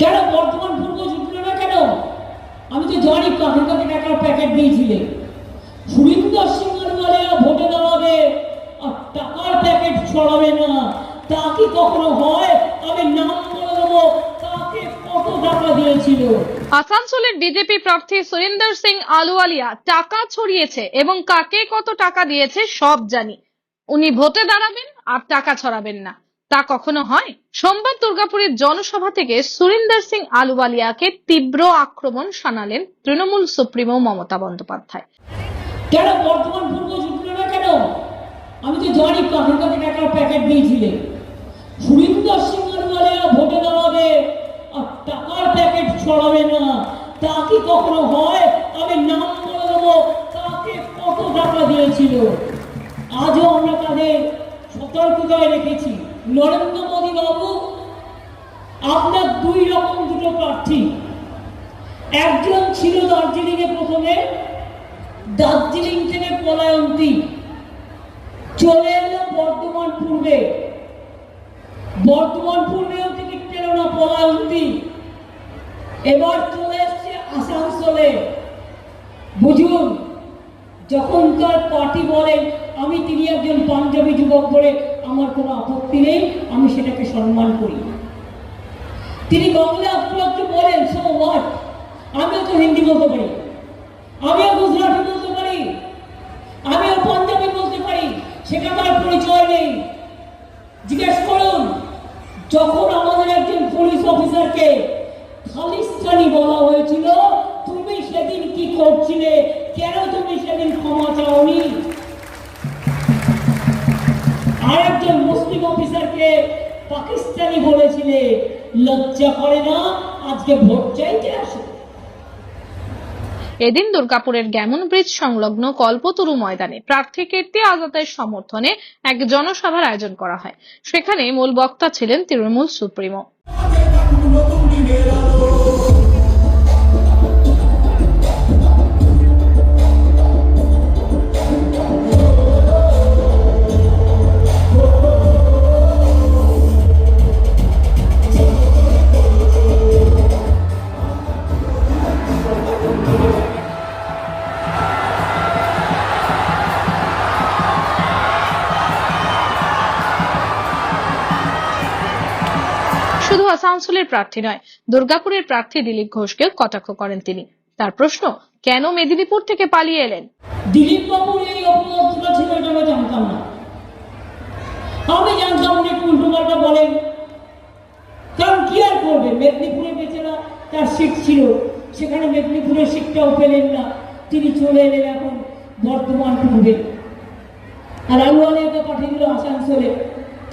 কেন বর্তমান পূর্ব জুটলো না কেন? আমি তো জানি কাকের কাছে টাকার প্যাকেট দিয়েছিলে। সুরিন্দর ভোটে দাঁড়াবে, আর টাকার প্যাকেট ছড়াবে না। তা কি কখনো হয়? আমি নাম বলে দেবো তাকে কত টাকা দিয়েছিল? আসানসোলের বিজেপি প্রার্থী সুরিন্দর সিং আলুওয়ালিয়া টাকা ছড়িয়েছে এবং কাকে কত টাকা দিয়েছে সব জানি। উনি ভোটে দাঁড়াবেন আর টাকা ছড়াবেন না। তা কখনো হয়? সোমবার দুর্গাপুরের জনসভা থেকে সুরিন্দর সিং আলুওয়ালিয়াকে তীব্র আক্রমণ শানালেন তৃণমূল সুপ্রিমো মমতা বন্দ্যোপাধ্যায়। কেন? বর্তমান পূর্ব জুটলো না কেন? আমি তো জানি কাকের কাছে টাকার প্যাকেট দিয়েছিলে। সুরিন্দর সিং আলওয়ালিয়া ভোটে দাঁড়াবে টাকার প্যাকেট ছড়াবে না। তা কি কখনো হয়? আমি নাম বলে দেবো তাকে কত টাকা দিয়েছিল আজও আমরা তাদের সতর্কতায় রেখেছি নরেন্দ্র মোদী বাবু, আপনার দুই রকম দুটো প্রার্থী। একজন ছিল দার্জিলিংয়ে প্রথমে, দার্জিলিং থেকে পলায়ন্তী চলে এলো বর্ধমান পূর্বে। বর্ধমান পূর্বেও টিকিট পেল না পলায়ন্তী এবার চলে এসছে আসানসোলে। বুঝুন, যখন তার পার্টি বলেন আমি তিনি একজন পাঞ্জাবি যুবক বলে আমার কোনো আপত্তি নেই, আমি সেটাকে সম্মান করি। তিনি বাংলা একটু বলেন সো হোয়াট আমিও তো হিন্দি বলতে পারি। আমিও গুজরাটি বলতে পারি। আমিও পাঞ্জাবি বলতে পারি। তার পরিচয় নেই। জিজ্ঞেস করুন, যখন আমাদের একজন পুলিশ অফিসারকে খালিস্তানি বলা হয়েছিল, তুমি সেদিন কি করছিলে? কেন তুমি সেদিন ক্ষমা চাওনি? অফিসারকে পাকিস্তানি বলেছিলে লজ্জা করে না আজকে ভোট চাইতে আসে। এদিন দুর্গাপুরের গ্যামন ব্রিজ সংলগ্ন কল্পতরু ময়দানে প্রার্থী কীর্তি আজাদের সমর্থনে এক জনসভার আয়োজন করা হয়। সেখানে মূল বক্তা ছিলেন তৃণমূল সুপ্রিমো। আসানসোলের প্রার্থী নয়, দুর্গাপুরের প্রার্থী দিলীপ ঘোষকেও কটাক্ষ করেন তিনি। তার প্রশ্ন, কেন মেদিনীপুর থেকে পালিয়ে এলেন? দিলীপ বাবুর এই ছিল, এটা আমি জানতাম না। আমি জানতাম উনি বলেন। কারণ কি আর করবে? মেদিনীপুরে বেচারা তার সিট ছিল, সেখানে মেদিনীপুরের সিটটাও পেলেন না। তিনি চলে এলেন এখন বর্তমান পূর্বে আর আলুয়ালিয়াকে পাঠিয়ে দিল আসানসোলে।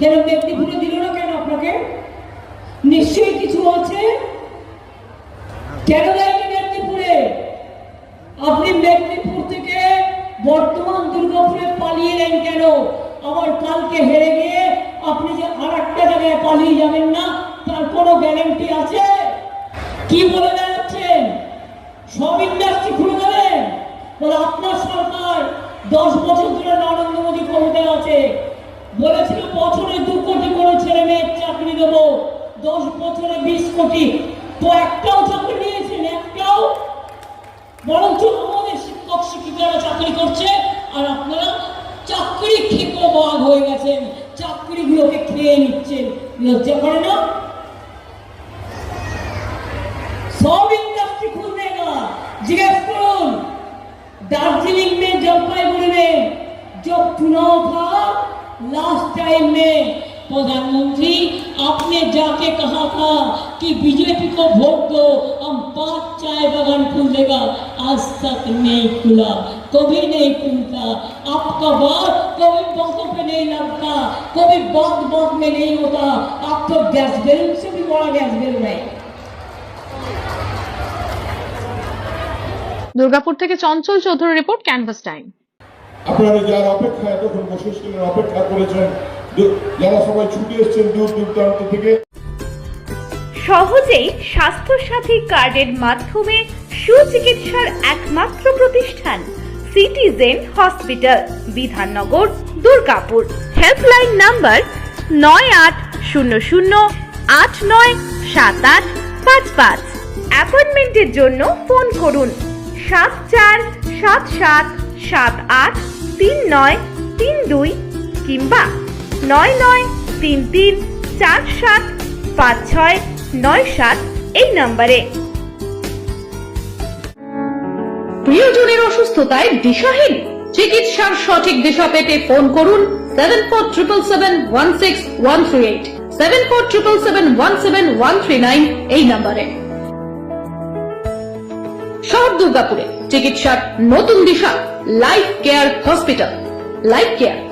কেন মেদিনীপুরে দিল না কেন আপনাকে? নিশ্চয়ই কিছু আছে? কেন দেয়নি মেদিনীপুরে? আপনি মেদিনীপুর থেকে বর্তমান দুর্গাপুরে পালিয়ে এলেন কেন? আবার কালকে হেরে গিয়ে আপনি যে আর একটা জায়গায় পালিয়ে যাবেন না, তার কোনো গ্যারান্টি আছে? কি বলে বেড়াচ্ছেন সব ইন্ডাস্ট্রি খুলে দেবেন? বলে, আপনার সরকার দশ বছর ধরে নরেন্দ্র মোদী ক্ষমতায় আছে। বলেছিল বছরে দু কোটি করে ছেলে মেয়ের চাকরি দেবো। দশ বছরে বিশ কোটি তো একটাও চাকরি নিয়েছেন একটাও বরঞ্চ আমাদের শিক্ষক শিক্ষিকারা চাকরি করছে আর আপনারা চাকরি খেকো বাঘ হয়ে গেছেন চাকরিগুলোকে খেয়ে নিচ্ছেন লজ্জা করে না सब इंडस्ट्री खुल देगा जिज्ञेस करुन दार्जिलिंग में जलपाईगुड़ी में जब चुनाव था लास्ट टाइम में प्रधानमंत्री आपने जाके कहा था कि बीजेपी को वोट दो हम पांच चाय बागान खुल देगा आज तक नहीं खुला कभी नहीं खुलता आपका बात कभी बातों पे नहीं लगता कभी बात बात में नहीं होता आप तो गैस बैलून से भी बड़ा गैस बैलून है দুর্গাপুর থেকে Chanchal Chowdhury report canvas time আপনারা যার অপেক্ষায় এতক্ষণ বসেছিলেন অপেক্ষা করেছেন দু- যারা সবাই ছুটে এসেছেন দূর দূরান্ত থেকে। সহজেই স্বাস্থ্যসাথী কার্ডের মাধ্যমে সুচিকিৎসার একমাত্র প্রতিষ্ঠান, citizen hospital, Bidhannagar, Durgapur. Helpline number নয় আট শূন্য শূন্য আট নয় সাত আট পাঁচ পাঁচ। অ্যাপয়েন্টমেন্টের জন্য ফোন করুন সাত চার সাত সাত সাত আট তিন নয় তিন দুই কিংবা নয় নয় তিন তিন চার সাত পাঁচ ছয় নয় সাত এই নম্বরে। প্রিয়জনের অসুস্থতায় দিশাহীন। চিকিৎসার সঠিক দিশা পেতে ফোন করুন seven four triple seven one six one three eight seven four triple seven one seven one three nine এই নম্বরে। শহর দুর্গাপুরে চিকিৎসার নতুন দিশা life care hospital life care